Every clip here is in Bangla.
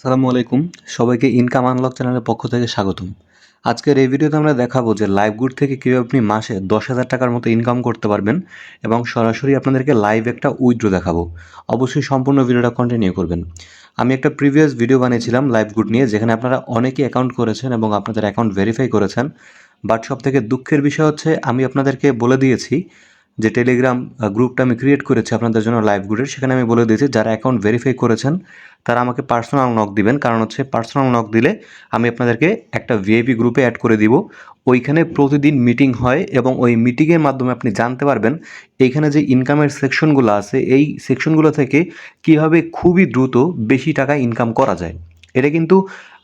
আসসালামু আলাইকুম। সবাইকে ইনকাম আনলক চ্যানেলের পক্ষ থেকে স্বাগতম। আজকের এই ভিডিওতে আমরা দেখাবো যে লাইভ গুড থেকে কীভাবে আপনি মাসে দশ হাজার টাকার মতো ইনকাম করতে পারবেন এবং সরাসরি আপনাদেরকে লাইভ একটা উইথড্র দেখাবো। অবশ্যই সম্পূর্ণ ভিডিওটা কন্টিনিউ করবেন। আমি একটা প্রিভিয়াস ভিডিও বানিয়েছিলাম লাইভ গুড নিয়ে, যেখানে আপনারা অনেকেই অ্যাকাউন্ট করেছেন এবং আপনাদের অ্যাকাউন্ট ভেরিফাই করেছেন। বাট সব থেকে দুঃখের বিষয় হচ্ছে, আমি আপনাদেরকে বলে দিয়েছি যে টেলিগ্রাম গ্রুপটা আমি ক্রিয়েট করেছি আপনাদের জন্য লাইভ গ্রুপের সেখানে আমি বলে দিয়েছি, যারা অ্যাকাউন্ট ভেরিফাই করেছেন তারা আমাকে পার্সোনাল নক দিবেন। কারণ হচ্ছে পার্সোনাল নক দিলে আমি আপনাদেরকে একটা ভিআইপি গ্রুপে অ্যাড করে দিব। ওইখানে প্রতিদিন মিটিং হয় এবং ওই মিটিংয়ের মাধ্যমে আপনি জানতে পারবেন এইখানে যে ইনকামের সেকশনগুলো আছে, এই সেকশনগুলো থেকে কীভাবে খুবই দ্রুত বেশি টাকা ইনকাম করা যায়। এটা কিন্তু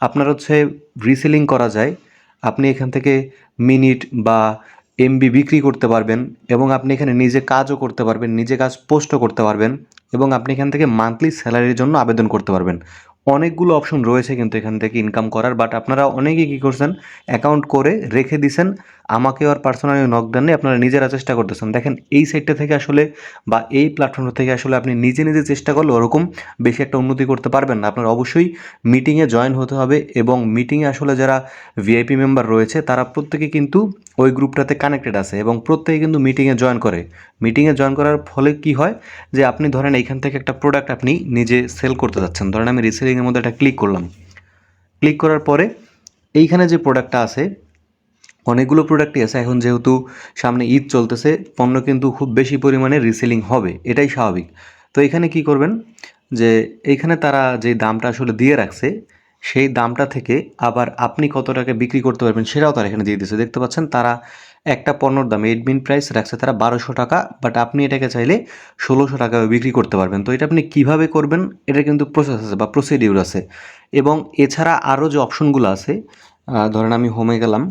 আপনার হচ্ছে রিসেলিং করা যায়। আপনি এখান থেকে মিনিট বা এমবি বিক্রি করতে পারবেন এবং আপনি এখানে নিজে কাজও করতে পারবেন, নিজে কাজ পোস্টও করতে পারবেন। এবং আপনি এখান থেকে মান্থলি স্যালারির জন্য আবেদন করতে পারবেন। অনেকগুলো অপশন রয়েছে কিন্তু এখান থেকে ইনকাম করার বাট আপনারা অনেকেই কী করছেন অ্যাকাউন্ট করে রেখে দিছেন, আমাকে আর পার্সোনালি নক দেননি আপনারা নিজেরা চেষ্টা করতেছেন। দেখেন, এই সাইটটা থেকে আসলে বা এই প্ল্যাটফর্মটা থেকে আসলে আপনি নিজে নিজে চেষ্টা করলে ওরকম বেশি একটা উন্নতি করতে পারবেন না। আপনার অবশ্যই মিটিংয়ে জয়েন হতে হবে এবং মিটিংয়ে আসলে যারা ভিআইপি মেম্বার রয়েছে, তারা প্রত্যেকে কিন্তু ওই গ্রুপটাতে কানেক্টেড আছে এবং প্রত্যেকে কিন্তু মিটিংয়ে জয়েন করে। মিটিংয়ে জয়েন করার ফলে কি হয়, যে আপনি ধরেন এইখান থেকে একটা প্রোডাক্ট আপনি নিজে সেল করতে যাচ্ছেন। ধরেন আমি রিসেলিংয়ের মধ্যে একটা ক্লিক করলাম। ক্লিক করার পরে এইখানে যে প্রোডাক্টটা আছে, অনেকগুলো প্রোডাক্টই আছে। এখন যেহেতু সামনে ঈদ চলতেছে, পণ্য কিন্তু খুব বেশি পরিমাণে রিসেলিং হবে, এটাই স্বাভাবিক। তো এখানে কি করবেন যে এইখানে তারা যে দামটা আসলে দিয়ে রাখছে, সেই দামটা থেকে আবার আপনি কত টাকা বিক্রি করতে পারবেন সেটাও তারা এখানে দিয়ে দিচ্ছে দেখতে পাচ্ছেন, তারা একটা পণ্যর দাম এডমিন প্রাইস রাখছে তারা বারোশো টাকা বাট আপনি এটাকে চাইলে ষোলোশো টাকা বিক্রি করতে পারবেন। তো এটা আপনি কীভাবে করবেন? এটা কিন্তু প্রসেস আছে বা প্রসিডিউর আছে। এবং এছাড়া আরও যে অপশনগুলো আছে ধরেন আমি হোমে গেলাম,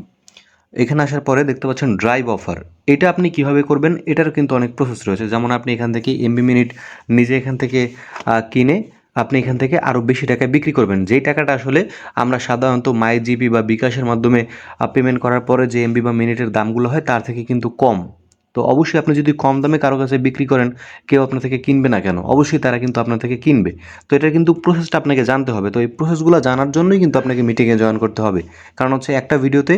এখানে আসার পরে দেখতে পাচ্ছেন ড্রাইভ অফার এটা আপনি কীভাবে করবেন? এটার কিন্তু অনেক প্রসেস রয়েছে। যেমন আপনি এখান থেকে এমবি মিনিট নিজে এখান থেকে কিনে আপনি এখান থেকে আরও বেশি টাকায় বিক্রি করবেন। যেই টাকাটা আসলে আমরা সাধারণত মাই জিবি বা বিকাশের মাধ্যমে পেমেন্ট করার পরে যে এমবি বা মিনিটের দামগুলো হয়, তার থেকে কিন্তু কম। তো অবশ্যই আপনি যদি কম দামে কারও কাছে বিক্রি করেন, কেউ আপনার থেকে কিনবে না কেন? অবশ্যই তারা কিন্তু আপনার থেকে কিনবে। তো এটা কিন্তু প্রসেসটা আপনাকে জানতে হবে। তো এই প্রসেসগুলো জানার জন্যই কিন্তু আপনাকে মিটিংয়ে জয়েন করতে হবে। কারণ হচ্ছে একটা ভিডিওতে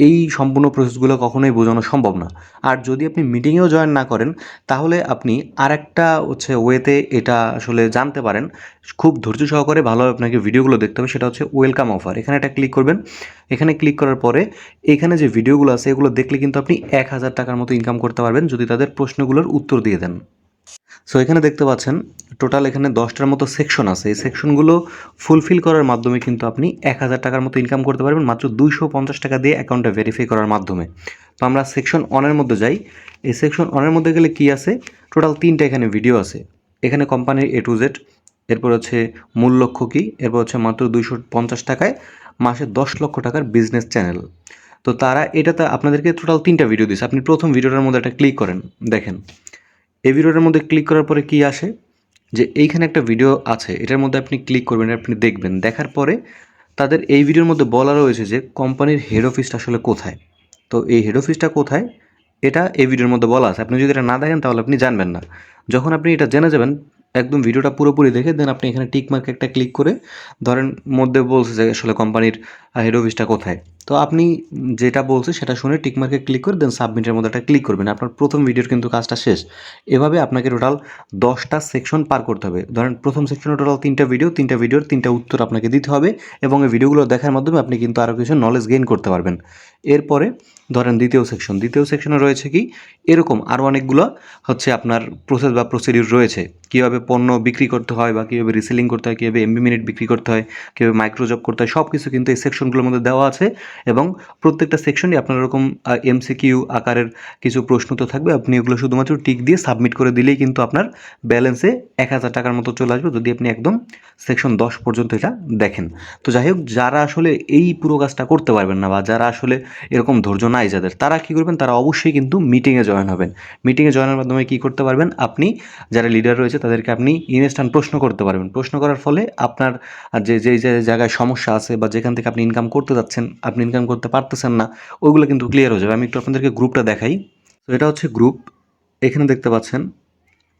এই সম্পূর্ণ প্রসেসগুলো কখনোই বোঝানো সম্ভব না। আর যদি আপনি মিটিংয়েও জয়েন না করেন, তাহলে আপনি আরেকটা হচ্ছে ওয়েতে এটা আসলে জানতে পারেন। খুব ধৈর্য সহকারে ভালোভাবে আপনাকে ভিডিওগুলো দেখতে হবে, সেটা হচ্ছে ওয়েলকাম অফার এখানে একটা ক্লিক করবেন। এখানে ক্লিক করার পরে এখানে যে ভিডিওগুলো আছে, এগুলো দেখলে কিন্তু আপনি এক হাজার টাকার মতো ইনকাম করতে পারবেন, যদি তাদের প্রশ্নগুলোর উত্তর দিয়ে দেন। সো এখানে দেখতে পাচ্ছেন টোটাল এখানে দশটার মতো সেকশন আছে। এই সেকশনগুলো ফুলফিল করার মাধ্যমে কিন্তু আপনি এক হাজার টাকার মতো ইনকাম করতে পারবেন, মাত্র দুইশো পঞ্চাশ টাকা দিয়ে অ্যাকাউন্টটা ভেরিফাই করার মাধ্যমে। তো আমরা সেকশন অনের মধ্যে যাই। এই সেকশন অনের মধ্যে গেলে কি আছে? টোটাল তিনটা এখানে ভিডিও আছে। এখানে কোম্পানির এ টু জেড এরপর হচ্ছে মূল লক্ষ্য কী? এরপর হচ্ছে মাত্র দুইশো পঞ্চাশ টাকায় মাসে দশ লক্ষ টাকার বিজনেস চ্যানেল তো তারা এটাতে আপনাদেরকে টোটাল তিনটা ভিডিও দিচ্ছে আপনি প্রথম ভিডিওটার মধ্যে একটা ক্লিক করেন, দেখেন। এই ভিডিওটার মধ্যে ক্লিক করার পরে কি আসে? যে এইখানে একটা ভিডিও আছে, এটার মধ্যে আপনি ক্লিক করবেন, আপনি দেখবেন। দেখার পরে তাদের এই ভিডিওর মধ্যে বলা রয়েছে যে কোম্পানির হেড অফিসটা আসলে কোথায়? তো এই হেড অফিসটা কোথায়? এটা এই ভিডিওর মধ্যে বলা আছে। আপনি যদি এটা না দেখেন, তাহলে আপনি জানবেন না। যখন আপনি এটা জেনে যাবেন, একদম ভিডিওটা পুরোপুরি দেখে দেন আপনি এখানে টিক মার্ক একটা ক্লিক করে, ধরেন মধ্যে বলছে যে আসলে কোম্পানির হেড অফিসটা কোথায়? তো আপনি যেটা বলছে সেটা শুনে টিক মার্কে ক্লিক করে দেন সাবমিটের মধ্যে একটা ক্লিক করবেন। আপনার প্রথম ভিডিওর কিন্তু কাজটা শেষ। এভাবে আপনাকে টোটাল দশটা সেকশন পার করতে হবে। ধরেন প্রথম সেকশনে টোটাল তিনটা ভিডিও, তিনটা ভিডিওর তিনটা উত্তর আপনাকে দিতে হবে এবং এই ভিডিওগুলো দেখার মাধ্যমে আপনি কিন্তু আরও কিছু নলেজ গেইন করতে পারবেন। এরপরে ধরেন দ্বিতীয় সেকশন। দ্বিতীয় সেকশনে রয়েছে কি? এরকম আরও অনেকগুলো হচ্ছে আপনার প্রসেস বা প্রসিডিউর রয়েছে। কীভাবে পণ্য বিক্রি করতে হয় বা কীভাবে রিসেলিং করতে হয়, কীভাবে এমবি মিনিট বিক্রি করতে হয়, কীভাবে মাইক্রোজব করতে হয় সব কিছু কিন্তু এই সেকশনগুলোর মধ্যে দেওয়া আছে। এবং প্রত্যেকটা সেকশনই আপনার এরকম এমসিকিউ আকারের কিছু প্রশ্ন তো থাকবে। আপনি এগুলো শুধুমাত্র টিক দিয়ে সাবমিট করে দিলেই কিন্তু আপনার ব্যালেন্সে এক হাজার টাকার মতো চলে আসবে যদি আপনি একদম সেকশন দশ পর্যন্ত এটা দেখেন। তো যাই হোক, যারা আসলে এই পুরো কাজটা করতে পারবেন না বা যারা আসলে এরকম ধৈর্য নাই যাদের, তারা কী করবেন? তারা অবশ্যই কিন্তু মিটিংয়ে জয়েন হবেন। মিটিংয়ে জয়েনের মাধ্যমে কী করতে পারবেন? আপনি যারা লিডার রয়েছে, তাদেরকে আপনি ইনস্ট্যান্ট প্রশ্ন করতে পারবেন। প্রশ্ন করার ফলে আপনার যে যে যে জায়গায় সমস্যা আছে বা যেখান থেকে আপনি ইনকাম করতে যাচ্ছেন, আপনি ইনকাম করতে পারতেছেন না, ওইগুলো কিন্তু ক্লিয়ার হয়ে যাবে। আমি একটু আপনাদেরকে গ্রুপটা দেখাই। তো এটা হচ্ছে গ্রুপ এখানে দেখতে পাচ্ছেন,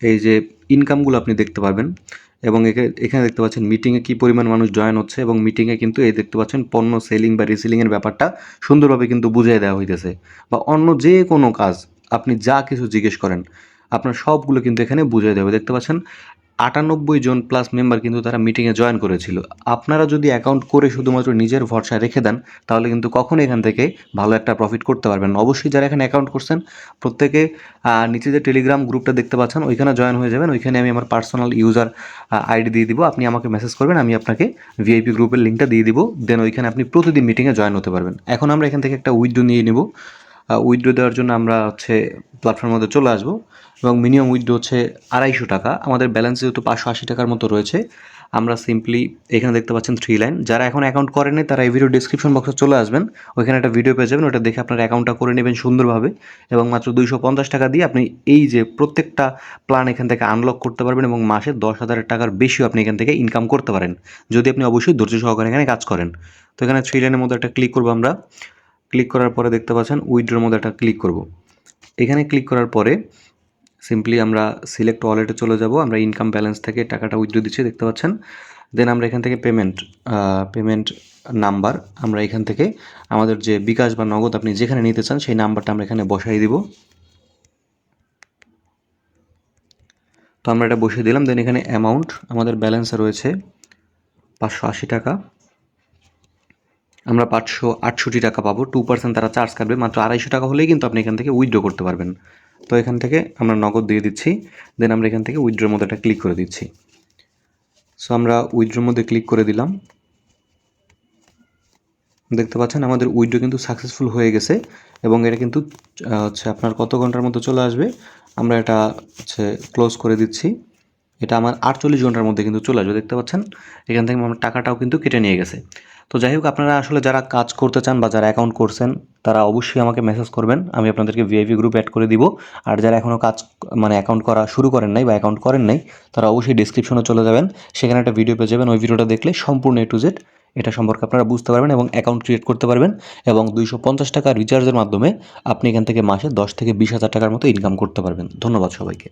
এই যে ইনকামগুলো আপনি দেখতে পাবেন এবং এখে- এখানে দেখতে পাচ্ছেন মিটিংয়ে কী পরিমাণ মানুষ জয়েন হচ্ছে এবং মিটিংয়ে কিন্তু এই দেখতে পাচ্ছেন পণ্য সেলিং বা রিসেলিংয়ের ব্যাপারটা সুন্দরভাবে কিন্তু বুঝিয়ে দেওয়া হইতেছে। বা অন্য যে কোনো কাজ আপনি যা কিছু জিজ্ঞেস করেন, আপনার সবগুলো কিন্তু এখানে বুঝিয়ে দেবে দেখতে পাচ্ছেন আটানব্বই জন প্লাস মেম্বার কিন্তু তারা মিটিংয়ে জয়েন করেছিল। আপনারা যদি অ্যাকাউন্ট করে শুধুমাত্র নিজের ভরসায় রেখে দেন, তাহলে কিন্তু কখনো এখান থেকে ভালো একটা প্রফিট করতে পারবেন অবশ্যই যারা এখানে অ্যাকাউন্ট করছেন, প্রত্যেকে নিচে যে টেলিগ্রাম গ্রুপটা দেখতে পাচ্ছেন, ওইখানে জয়েন হয়ে যাবেন। ওইখানে আমি আমার পার্সোনাল ইউজার আইডি দিয়ে দিব। আপনি আমাকে মেসেজ করবেন, আমি আপনাকে ভিআইপি গ্রুপের লিঙ্কটা দিয়ে দিব। দেন ওইখানে আপনি প্রতিদিন মিটিংয়ে জয়েন হতে পারবেন। এখন আমরা এখান থেকে একটা উইথড্রো নিয়ে নিব। উইথড্রো দেওয়ার জন্য আমরা হচ্ছে প্ল্যাটফর্মের মধ্যে চলে আসব এবং মিনিমাম উইথড্রো হচ্ছে আড়াইশো টাকা। আমাদের ব্যালেন্স যেহেতু পাঁচশো আশি টাকার মতো রয়েছে, আমরা সিম্পলি এখানে দেখতে পাচ্ছেন থ্রি লাইন যারা এখন অ্যাকাউন্ট করেনি তারা এই ভিডিও ডিসক্রিপশন বক্সে চলে আসবেন। ওইখানে একটা ভিডিও পেয়ে যাবেন, ওটা দেখে আপনার অ্যাকাউন্টটা করে নেবেন সুন্দরভাবে এবং মাত্র দুইশো পঞ্চাশ টাকা দিয়ে আপনি এই যে প্রত্যেকটা প্ল্যান এখান থেকে আনলক করতে পারবেন এবং মাসে দশ হাজার টাকার বেশিও আপনি এখান থেকে ইনকাম করতে পারেন। যদি আপনি অবশ্যই ধৈর্য সহকারে এখানে কাজ করেন। তো এখানে থ্রি লাইনের মধ্যে একটা ক্লিক করব আমরা। ক্লিক করার পরে দেখতে পাচ্ছেন উইড্রোর মধ্যে একটা ক্লিক করব। এখানে ক্লিক করার পরে সিম্পলি আমরা সিলেক্ট ওয়ালেটে চলে যাব, আমরা ইনকাম ব্যালেন্স থেকে টাকাটা উইথড্র দিচ্ছি, দেখতে পাচ্ছেন? দেন আমরা এখান থেকে পেমেন্ট পেমেন্ট নাম্বার আমরা এখান থেকে আমাদের যে বিকাশ বা নগদ আপনি যেখানে নিতে চান সেই নাম্বারটা আমরা এখানে বসাই দিব। তো আমরা এটা বসিয়ে দিলাম দেন এখানে অ্যামাউন্ট আমাদের ব্যালেন্সে রয়েছে পাঁচশো আশি টাকা। আমরা পাঁচশো আটষট্টি টাকা পাবো। টু পার্সেন্ট তারা চার্জ কাটবে। মাত্র আড়াইশো টাকা হলেই কিন্তু আপনি এখান থেকে উইথড্র করতে পারবেন। তো এখান থেকে আমরা নগদ দিয়ে দিচ্ছি। দেন আমরা এখান থেকে উইথড্রোর মধ্যে একটা ক্লিক করে দিচ্ছি। সো আমরা উইথড্রোর মধ্যে ক্লিক করে দিলাম। দেখতে পাচ্ছেন, আমাদের উইথড্রো কিন্তু সাকসেসফুল হয়ে গেছে এবং এটা কিন্তু হচ্ছে আপনার কত ঘণ্টার মধ্যে চলে আসবে? আমরা এটা, হচ্ছে ক্লোজ করে দিচ্ছি। এটা আমার আটচল্লিশ ঘণ্টার মধ্যে কিন্তু চলে আসবে, দেখতে পাচ্ছেন? এখান থেকে আমার টাকাটাও কিন্তু কেটে নিয়ে গেছে। তো যাই হোক, আপনারা আসলে যারা কাজ করতে চান বা যারা অ্যাকাউন্ট করছেন, তারা অবশ্যই আমাকে মেসেজ করবেন, আমি আপনাদেরকে ভিআইপি গ্রুপ অ্যাড করে দিব। আর যারা এখনও কাজ মানে অ্যাকাউন্ট করা শুরু করেন নাই বা অ্যাকাউন্ট করেন নাই, তারা অবশ্যই ডিসক্রিপশনে চলে যাবেন। সেখানে একটা ভিডিও পেয়ে যাবেন, ওই ভিডিওটা দেখলে সম্পূর্ণ এ টু জেড এটা সম্পর্কে আপনারা বুঝতে পারবেন এবং অ্যাকাউন্ট ক্রিয়েট করতে পারবেন এবং দুইশো পঞ্চাশ টাকা রিচার্জের মাধ্যমে আপনি এখান থেকে মাসে দশ থেকে বিশ হাজার টাকার মতো ইনকাম করতে পারবেন। ধন্যবাদ সবাইকে।